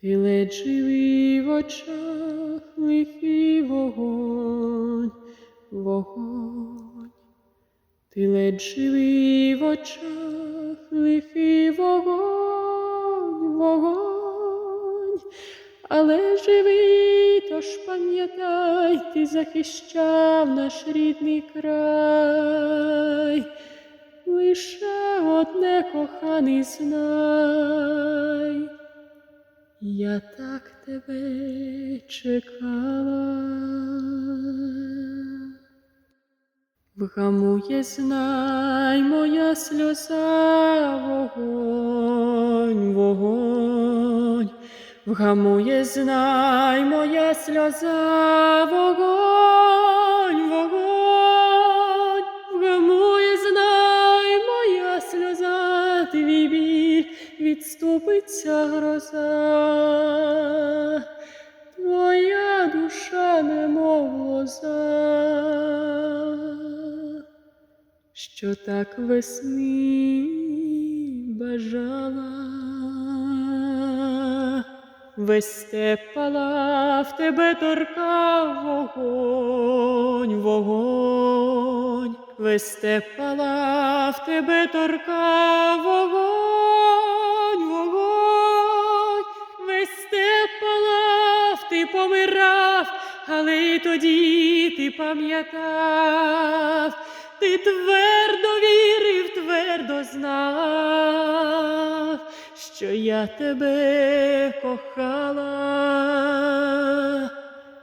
ти ледь живий в очах, лихий вогонь, вогонь, ти ледь живий в очах, лихий вогонь, вогонь, але живий, тож пам'ятай, ти захищав наш рідний край. Лише одне коханий знай, я так тебе чекала. Вгамує, знай, моя сльоза, вогонь, вогонь, вгамує, знай, моя сльоза, вогонь, вогонь, вгамує, знай, моя сльоза, твій біль, відступиться гроза. Що так весни бажала. Весь степ палав, тебе торкав вогонь, вогонь, весь степ палав, тебе торкав вогонь, вогонь, весь степ ти помирав, але й тоді ти пам'ятав, ти твердо вірив, твердо знав, що я тебе кохала.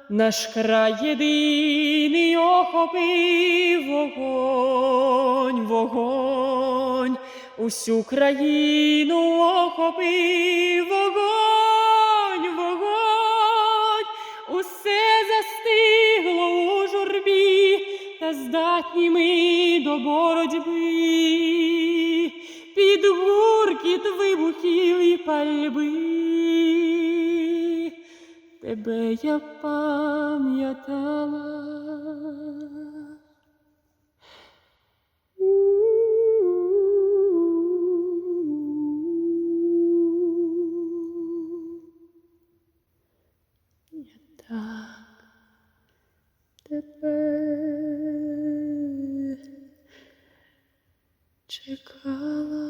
Наш край єдиний охопив вогонь, вогонь, усю країну охопив вогонь, вогонь, усе застигло у журбі, та здатні ми до боротьби, під гуркіт вибухів і пальби. Тебе я пам'ятала. Я чекала.